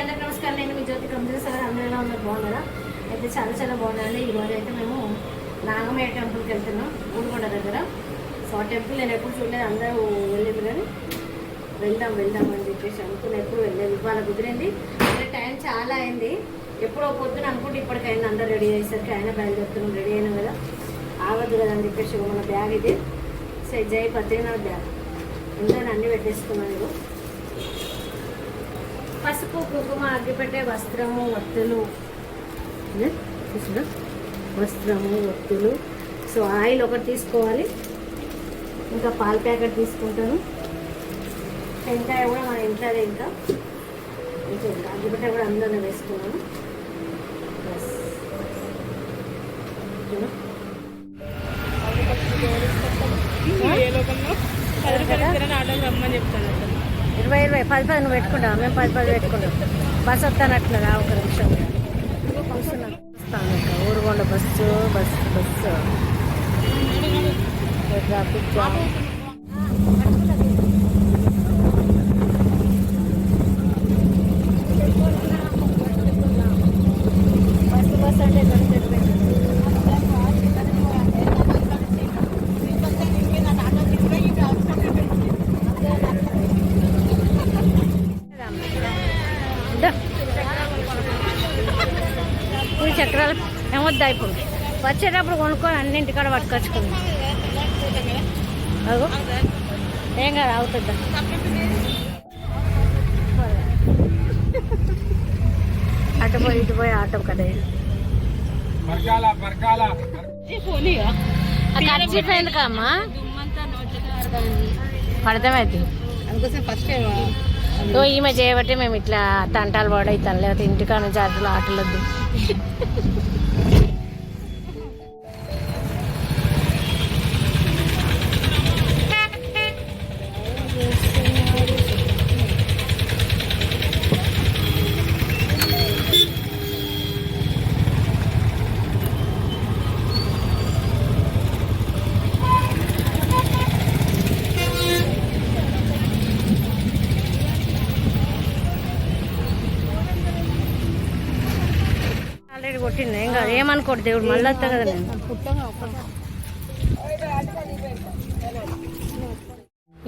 అందరికీ నమస్కారం. నేను మీ జ్యోతి కంపెనీ సార్ అందరూ ఎలా ఉన్నారు? బాగున్నారా? అయితే చాలా చాలా బాగున్నారండి. ఈరోజు అయితే మేము నాగమయ్య టెంపుల్కి వెళ్తున్నాం ఊరుకొండ దగ్గర. సో ఆ టెంపుల్ నేను ఎప్పుడు చూడలేదు. అందరూ వెళ్ళేది కానీ వెళ్దాం వెళ్దాం అని చెప్పేసి అనుకుని ఎప్పుడు వెళ్ళలేదు. ఇవాళ కుదిరింది. అంటే టైం చాలా అయింది. ఎప్పుడో పొద్దున అనుకుంటే ఇప్పటికైనా అందరూ రెడీ అయ్యేసరికి ఆయన బయలుదేరుతున్నాం. రెడీ అయినా కదా. ఆగదు కదా అని చెప్పేసి మన బ్యాగ్ ఇది. సో జై పద్దెనిమిది బ్యాగ్. ఇంట్లో అన్నీ పెట్టేసుకున్నాను పసుపు కుంకుమ అగ్గిపెట్టే వస్త్రము ఒత్తులు? వస్త్రము ఒత్తులు. సో ఆయిల్ ఒకటి తీసుకోవాలి. ఇంకా పాల ప్యాకెట్ తీసుకుంటాను. టెంకాయ కూడా మన ఇంట్లో ఇంకా. ఇంకా అగ్గిపెట్ట కూడా అందులో వేసుకున్నాను? ఏ లోకంలో పది రూపాయలు రమ్మని చెప్తాను ఇరవై ఇరవై పది పది నువ్వు పెట్టుకుంటావు మేము పది పది పెట్టుకుంటాం. బస్సు వస్తానట్లుగా ఒక నిమిషం. వస్తున్నాను వస్తాను ఇంకా Urugonda bus bus bus. Traffic bus bus అంటే ఏమొద్దా ఇప్పుడు వచ్చేటప్పుడు కొనుక్కొని అన్నింటికాడ పట్టుకొచ్చుకుందాం. ఏం కాదు అవుతుందా అటు పోయి ఇటు పోయి ఆటో కదా ఎందుకమ్మా పడతామైతే అందుకోసం ఫస్ట్ ఓ ఈమె చేయబట్టి మేము ఇట్లా తంటాలు పడవుతాం లేకపోతే ఇంటికాడ జాతరలు ఆటలొద్దు ఆల్రెడీ ఏం కాదు ఏమనుకోడు దేవుడు మళ్ళీ వస్తా కదా నేను.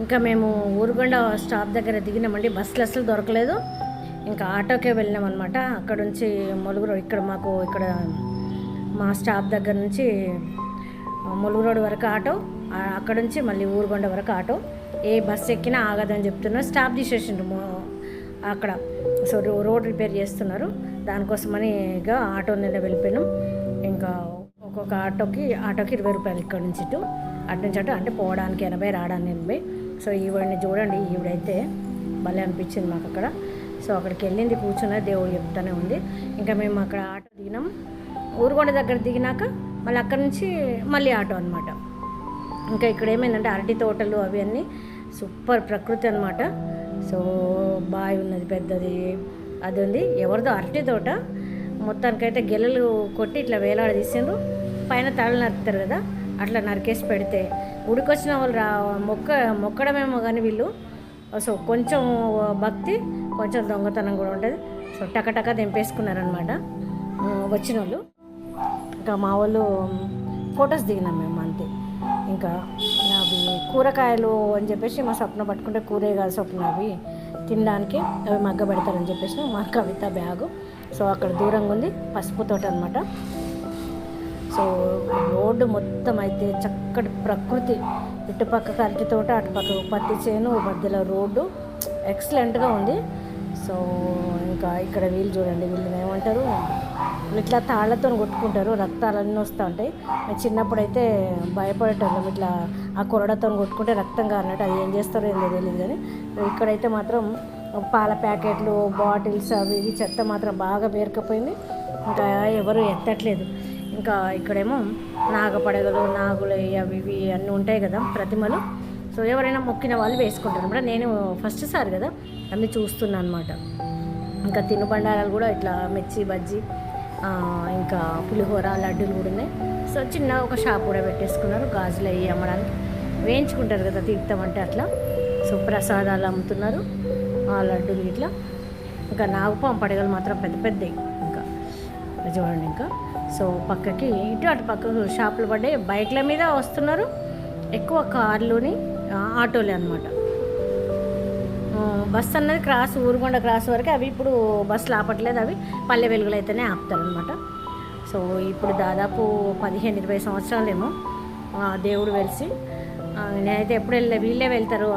ఇంకా మేము ఊరుగొండ స్టాప్ దగ్గర దిగినామండి బస్సులు అసలు దొరకలేదు. ఇంకా ఆటోకే వెళ్ళినాం అనమాట అక్కడ నుంచి మొలుగు ఇక్కడ మాకు ఇక్కడ మా స్టాప్ దగ్గర నుంచి ములుగు రోడ్ వరకు ఆటో అక్కడ నుంచి మళ్ళీ ఊరుగొండ వరకు ఆటో. ఏ బస్సు ఎక్కినా ఆగదని చెప్తున్నా స్టాప్ తీసేసిండ్రు అక్కడ. సో రో- రోడ్ రిపేర్ చేస్తున్నారు. దానికోసమని ఇక ఆటో నిన్న వెళ్ళిపోయినాం. ఇంకా ఒక్కొక్క ఆటోకి ఆటోకి ఇరవై రూపాయలు ఇక్కడ నుంచి ఇటు అటు నుంచి అటు అంటే పోవడానికి ఎనభై రావడానికి ఎనభై. సో ఈవిడిని చూడండి ఈవిడైతే భలే అనిపించింది మాకు అక్కడ. సో అక్కడికి వెళ్ళింది కూర్చున్నది దేవుడు చెప్తానే ఉంది. ఇంకా మేము అక్కడ ఆటో దిగినాం. ఊరుగొండ దగ్గర దిగినాక మళ్ళీ అక్కడ నుంచి మళ్ళీ ఆటో అనమాట ఇంకా ఇక్కడ ఏమైందంటే అరటి తోటలు అవి అన్నీ సూపర్ ప్రకృతి అనమాట సో బావి ఉన్నది పెద్దది అది ఉంది. ఎవరిదో అరటి తోట. మొత్తానికైతే గెలలు కొట్టి ఇట్లా వేలాడ తీసిండ్రు. పైన తలలు నరుకుతారు కదా అట్లా నరికేసి పెడితే. ఉడికొచ్చిన వాళ్ళు రా మొక్క మొక్కడమేమో కానీ వీళ్ళు. సో కొంచెం భక్తి కొంచెం దొంగతనం కూడా ఉంటుంది. సో టకటక దింపేసుకున్నారనమాట వచ్చిన వాళ్ళు ఇంకా మా వాళ్ళు ఫొటోస్ దిగినాం మేము అంతే. ఇంకా అవి కూరగాయలు అని చెప్పేసి మా స్వప్న పట్టుకుంటే కూరగాయల స్వప్న అవి. తినడానికి అవి మగ్గ పెడతారని చెప్పేసి మా కవిత బ్యాగు. సో అక్కడ దూరంగా ఉంది పసుపు తోట అనమాట సో రోడ్డు మొత్తం అయితే చక్కటి ప్రకృతి. ఇటుపక్క అరటి తోట అటుపక్క పత్తి చేను మధ్యలో రోడ్డు. ఎక్సలెంట్గా ఉంది. సో ఇంకా ఇక్కడ వీళ్ళు చూడండి వీళ్ళని ఏమంటారు? ఇట్లా తాళ్ళతో కొట్టుకుంటారు రక్తాలన్నీ వస్తూ ఉంటాయి. చిన్నప్పుడు అయితే భయపడేటోళ్ళం ఇట్లా ఆ కొరడతో కొట్టుకుంటే రక్తం కారినట్టు అది ఏం చేస్తారో ఏందో తెలియదు కానీ ఇక్కడైతే మాత్రం పాల ప్యాకెట్లు బాటిల్స్ అవి ఇవి చెత్త మాత్రం బాగా పేరుకపోయింది. ఇంకా ఎవరు ఎత్తట్లేదు. ఇంకా ఇక్కడేమో నాగపడగలు నాగులు అవి ఇవి అన్నీ ఉంటాయి కదా ప్రతిమలు. సో ఎవరైనా మొక్కిన వాళ్ళు వేసుకుంటారు. అనమాట నేను ఫస్ట్ సారి కదా అన్నీ చూస్తున్నాను అనమాట ఇంకా తినుబండారాలు కూడా ఇట్లా మిర్చి బజ్జీ ఇంకా పులిహోర లడ్డూలు కూడా ఉన్నాయి. సో చిన్న ఒక షాప్ కూడా పెట్టేసుకున్నారు. గాజులు అవి అమ్మడానికి. వేయించుకుంటారు కదా తీర్థం అంటే అట్లా. సో ప్రసాదాలు అమ్ముతున్నారు. ఆ లడ్డూలు ఇట్లా. ఇంకా నాగుపాము పడగలు మాత్రం పెద్ద పెద్దవి ఇంకా చూడండి ఇంకా. సో పక్కకి ఇటు అటు పక్కకు షాపులు పడ్డాయి. బైక్ల మీద వస్తున్నారు. ఎక్కువ కార్లుని ఆటోలే అనమాట బస్ అన్నది క్రాస్ ఊరుగొండ క్రాస్ వరకు అవి ఇప్పుడు బస్సులు ఆపట్లేదు అవి పల్లె వెలుగులు అయితేనే ఆపుతారనమాట సో ఇప్పుడు దాదాపు పదిహేను ఇరవై సంవత్సరాలేమో దేవుడు వెలిసి నేనైతే ఎప్పుడు వెళ్ళే వీళ్ళే వెళ్తారు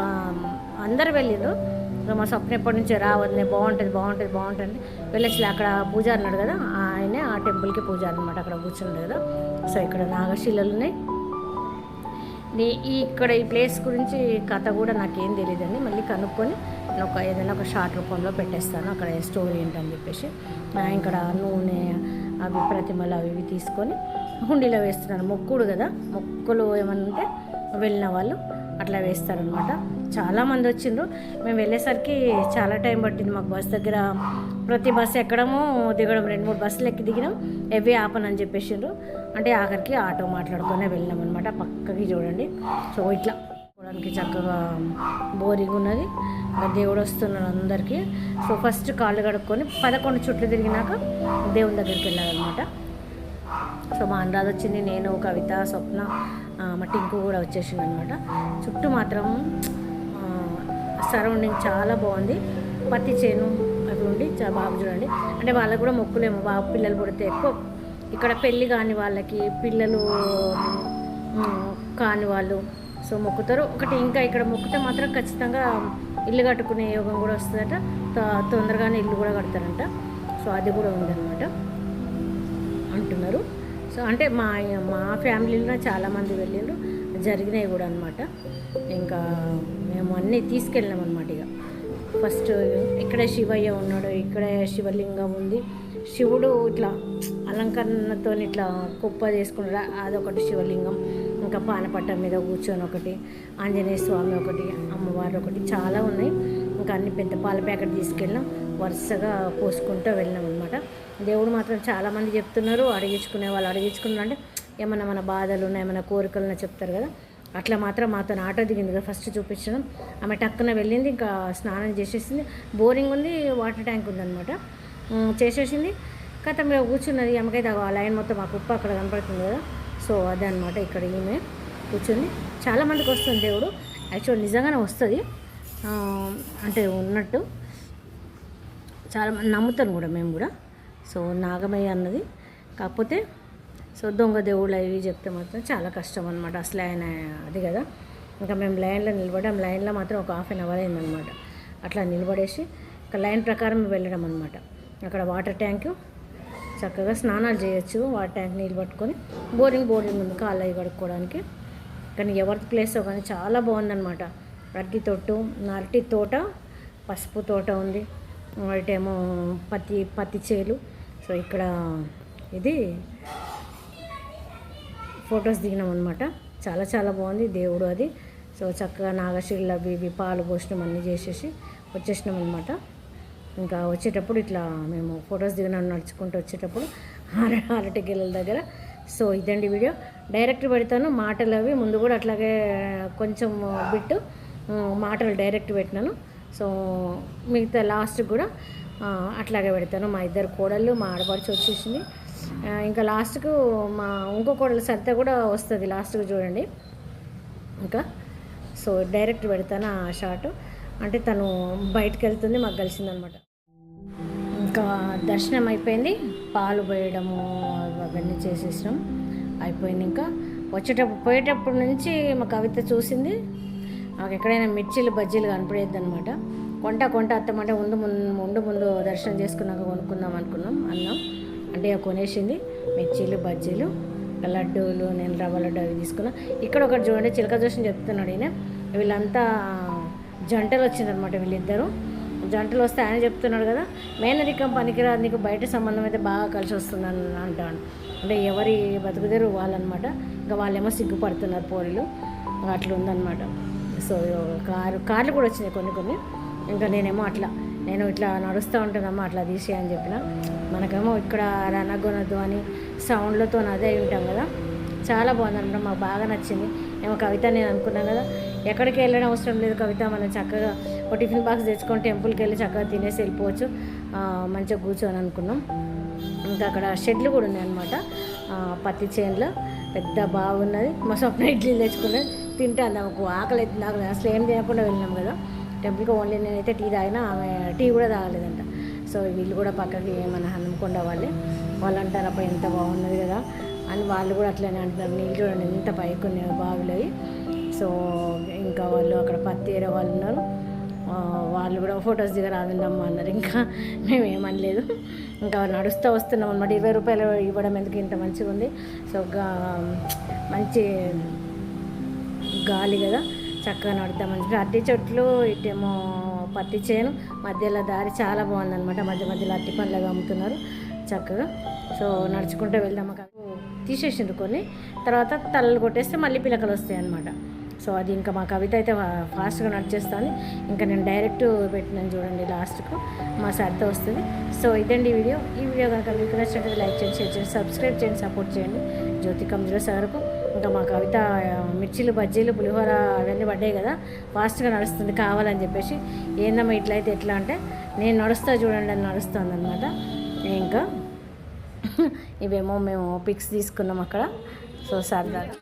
అందరు వెళ్ళారు మా స్వప్న ఎప్పటి నుంచి రావద్దు బాగుంటుంది బాగుంటుంది బాగుంటుంది వెళ్ళొచ్చి అక్కడ పూజ అన్నాడు కదా ఆయనే ఆ టెంపుల్కి పూజ అనమాట అక్కడ కూర్చున్నాడు కదా. సో ఇక్కడ నాగశిలలు ఉన్నాయి ఈ ఇక్కడ ఈ ప్లేస్ గురించి కథ కూడా నాకేం తెలియదండి మళ్ళీ కనుక్కొని ఒక ఏదైనా ఒక షార్ట్ రూపంలో పెట్టేస్తాను. అక్కడ స్టోరీ ఏంటని చెప్పేసి ఇక్కడ నూనె అవి ప్రతిమలు అవి ఇవి తీసుకొని హుండీలో వేస్తున్నాను మొక్కుడు కదా. మొక్కులు ఏమన్నా వెళ్ళిన వాళ్ళు అట్లా వేస్తారనమాట చాలామంది వచ్చిండ్రు. మేము వెళ్ళేసరికి చాలా టైం పట్టింది. మాకు బస్ దగ్గర ప్రతి బస్సు ఎక్కడము దిగడం రెండు మూడు బస్సులు ఎక్కి దిగినాం. ఎవ్వి అని చెప్పేసిండ్రు. అంటే ఆఖరికి ఆటో మాట్లాడుకునే వెళ్ళినాం అనమాట పక్కకి చూడండి. సో ఇట్లా చూడడానికి చక్కగా బోరింగ్ ఉన్నది. దేవుడు వస్తున్నాడు అందరికీ. సో ఫస్ట్ కాళ్ళు కడుక్కొని పదకొండు చుట్లు తిరిగినాక దేవుని దగ్గరికి వెళ్ళాలన్నమాట. సో మా అనురాధ వచ్చింది నేను కవిత స్వప్న మా టింకు కూడా వచ్చేసింది అనమాట చుట్టూ మాత్రం సరౌండింగ్ చాలా బాగుంది. పత్తి చేను ఉండి చాలా బాగా చూడండి అంటే వాళ్ళకు కూడా మొక్కులేమో బాబు పిల్లలు పుడితే ఎక్కువ. ఇక్కడ పెళ్ళి కాని వాళ్ళకి పిల్లలు కాని వాళ్ళు సో మొక్కుతారు. ఒకటి ఇంకా ఇక్కడ మొక్కితే మాత్రం ఖచ్చితంగా ఇల్లు కట్టుకునే యోగం కూడా వస్తుందట. తొందరగానే ఇల్లు కూడా కడతారంట. సో అది కూడా ఉందన్నమాట. అంటున్నారు. సో అంటే మా మా ఫ్యామిలీలో చాలామంది వెళ్ళిండ్రు. జరిగినాయి కూడా అనమాట ఇంకా మేము అన్నీ తీసుకెళ్ళాం అనమాట ఇక. ఫస్ట్ ఇక్కడ శివయ్య ఉన్నాడు ఇక్కడ శివలింగం ఉంది. శివుడు ఇట్లా అలంకరణతో ఇట్లా కుప్ప చేసుకున్నాడు. అదొకటి శివలింగం. ఇంకా పానపట్ట మీద కూర్చొని ఒకటి ఆంజనేయ స్వామి ఒకటి అమ్మవారు ఒకటి చాలా ఉన్నాయి. ఇంకా అన్ని పెద్ద పాల ప్యాకెట్ తీసుకెళ్ళాం వరుసగా పోసుకుంటూ వెళ్ళాం అనమాట దేవుడు మాత్రం చాలామంది చెప్తున్నారు అడిగించుకునే వాళ్ళు అడిగించుకున్నారు అంటే ఏమన్నా మన బాధలు ఉన్నాయి ఏమైనా కోరికలు చెప్తారు కదా. అట్లా మాత్రం మాతో ఆటో దిగింది కదా ఫస్ట్ చూపించడం. ఆమె టక్కున వెళ్ళింది ఇంకా స్నానం చేసేసింది. బోరింగ్ ఉంది వాటర్ ట్యాంక్ ఉందన్నమాట. చేసేసింది. కథ మీద కూర్చున్నది ఆమెకైతే ఆ లైన్ మొత్తం ఆ కుప్ప అక్కడ కనపడుతుంది కదా. సో అదే అనమాట ఇక్కడ ఈమె కూర్చుంది. చాలామందికి వస్తుంది దేవుడు. యాక్చువల్ నిజంగానే వస్తుంది. అంటే ఉన్నట్టు. చాలా మంది నమ్ముతాను కూడా మేము కూడా. సో నాగమయ్య అన్నది. కాకపోతే సో దొంగ దేవుళ్ళు అవి చెప్తే మాత్రం చాలా కష్టం అనమాట అసలు ఆయన అది కదా. ఇంకా మేము లైన్లో నిలబడ్డాం లైన్లో మాత్రం ఒక హాఫ్ అన్ అవర్ అయిందనమాట అట్లా నిలబడేసి ఒక లైన్ ప్రకారం వెళ్ళడం అనమాట అక్కడ వాటర్ ట్యాంకు చక్కగా స్నానాలు చేయొచ్చు వాటర్ ట్యాంక్ నీళ్ళు పట్టుకొని బోరింగ్ బోరింగ్ ఉంది కాళ్ళు అవి కడుక్కోవడానికి. కానీ ఎవరి ప్లేస్ కానీ చాలా బాగుందనమాట అరటి తొట్టు అరటి తోట పసుపు తోట ఉంది. ఇటేమో పత్తి పత్తి చేలు. సో ఇక్కడ ఇది ఫొటోస్ దిగినాం అనమాట చాలా చాలా బాగుంది దేవుడు అది. సో చక్కగా నాగశిరులు అవి ఇవి పాలు పోషణం అన్నీ చేసేసి వచ్చేసినాం అనమాట ఇంకా వచ్చేటప్పుడు ఇట్లా మేము ఫొటోస్ దిగినాం నడుచుకుంటూ వచ్చేటప్పుడు ఆర అరటి గిల్లల దగ్గర. సో ఇదండి వీడియో. డైరెక్ట్ పెడతాను మాటలు అవి. ముందు కూడా అట్లాగే కొంచెం బిట్టు మాటలు డైరెక్ట్ పెట్టినాను. సో మిగతా లాస్ట్ కూడా అట్లాగే పెడతాను. మా ఇద్దరు కోడళ్ళు మా ఆడపడిచి వచ్చేసింది. ఇంకా లాస్ట్కు మా ఇంకొకళ్ళ కోడలు సరిత కూడా వస్తుంది లాస్ట్కు చూడండి. ఇంకా సో డైరెక్ట్ పెడతాను ఆ షాట్. అంటే తను బయటకు వెళ్తుంది మాకు కలిసిందనమాట. ఇంకా దర్శనం అయిపోయింది పాలు పోయడము అవన్నీ చేసేసినాం. అయిపోయింది ఇంకా. వచ్చేటప్పుడు పోయేటప్పటి నుంచి మా కవిత చూసింది. మాకు ఎక్కడైనా మిర్చీలు బజ్జీలు కనపడేది అనమాట కొంట కొంట అత్తమంటే ముందు ముందు ముందు దర్శనం చేసుకున్నాక కొనుక్కుందాం అనుకున్నాం అన్నాం. అంటే కొనేసింది. మిర్చీలు బజ్జీలు లడ్డూలు నేను రవ్వ లడ్డు అవి తీసుకున్నా. ఇక్కడ ఒకటి చూడండి చిలక జోషం చెప్తున్నాడు ఈయన. వీళ్ళంతా జంటలు వచ్చిందనమాట వీళ్ళిద్దరూ. జంటలు వస్తే ఆయన చెప్తున్నాడు కదా మేనరికం పనికిరాదు నీకు బయట సంబంధం అయితే బాగా కలిసి వస్తుందని అంటాను అంటే ఎవరి బతుకుదేరు వాళ్ళనమాట ఇంకా వాళ్ళేమో సిగ్గుపడుతున్నారు పోరీలు అట్లా ఉందన్నమాట సో కారు కార్లు కూడా వచ్చినాయి కొన్ని కొన్ని. ఇంకా నేనేమో అట్లా నేను ఇట్లా నడుస్తూ ఉంటుందమ్మా అట్లా తీసి అని చెప్పిన. మనకేమో ఇక్కడ రనగొనద్దు అని సౌండ్లతో అదే ఉంటాం కదా. చాలా బాగుందన్నమాట మాకు బాగా నచ్చింది. ఏమో కవిత నేను అనుకున్నాను కదా ఎక్కడికి వెళ్ళడం అవసరం లేదు కవిత మనం చక్కగా ఒక టిఫిన్ బాక్స్ తెచ్చుకొని టెంపుల్కి వెళ్ళి చక్కగా తినేసి వెళ్ళిపోవచ్చు. మంచిగా కూర్చొని అనుకున్నాం. ఇంకా అక్కడ షెడ్లు కూడా ఉన్నాయన్నమాట. పత్తి చేనులో పెద్ద బాగున్నది మా స్వప్న ఇడ్లీ తెచ్చుకున్నది తింటాను నాకు ఆకలి అవుతుంది ఆకలి అసలు ఏం తినకుండా వెళ్ళినాం కదా. టెంపుల్కి ఓన్లీ నేనైతే టీ తాగినా ఆమె టీ కూడా తాగలేదంట. సో వీళ్ళు కూడా పక్కకి మన హనుమకొండ వాళ్ళే. వాళ్ళు అంటారు అప్పుడు ఎంత బాగున్నది కదా అని వాళ్ళు కూడా అట్లనే అంటున్నారు. నీళ్ళు చూడండి ఎంత పైకి ఉన్నాయి బావిలోవి సో ఇంకా వాళ్ళు అక్కడ పత్తి ఏరే వాళ్ళు ఉన్నారు. వాళ్ళు కూడా ఫొటోస్ దిగ దిగరాదండమ్మా అన్నారు. ఇంకా మేము ఏమనలేదు. ఇంకా నడుస్తూ వస్తున్నాం అనమాట ఇరవై రూపాయలు ఇవ్వడం ఎందుకు ఇంత మంచిగా ఉంది సో మంచి గాలి కదా. చక్కగా నడుద్దామని చెప్పి అరటి చెట్లు ఇటేమో పత్తి చేను మధ్యలో దారి చాలా బాగుందనమాట మధ్య మధ్యలో అట్టి పండ్లుగా అమ్ముతున్నారు చక్కగా. సో నడుచుకుంటూ వెళ్దాం అక్కడ తీసేసిండ్రు కొన్ని. తర్వాత తలలు కొట్టేస్తే మళ్ళీ పిలకలు వస్తాయి అనమాట సో అది ఇంకా మా కవిత అయితే ఫా- ఫాస్ట్గా నడిచేస్తాను ఇంకా నేను డైరెక్ట్ పెట్టినాను చూడండి లాస్ట్కు. మా సర్ద వస్తుంది. సో ఇదండి వీడియో. ఈ వీడియో కనుక మీకు నచ్చినట్లయితే లైక్ చేయండి షేర్ చేయండి సబ్స్క్రైబ్ చేయండి సపోర్ట్ చేయండి. జ్యోతి కంజుల సార్కు ఇంకా మా కవిత మిర్చీలు బజ్జీలు పులిహోర అవన్నీ పడ్డాయి కదా. ఫాస్ట్గా నడుస్తుంది కావాలని చెప్పేసి. ఏందమ్మా ఇట్లయితే ఎట్లా అంటే నేను నడుస్తా చూడండి అని నడుస్తుంది అనమాట ఇంకా ఇవేమో మేము పిక్స్ తీసుకున్నాం అక్కడ. సో సరదాగా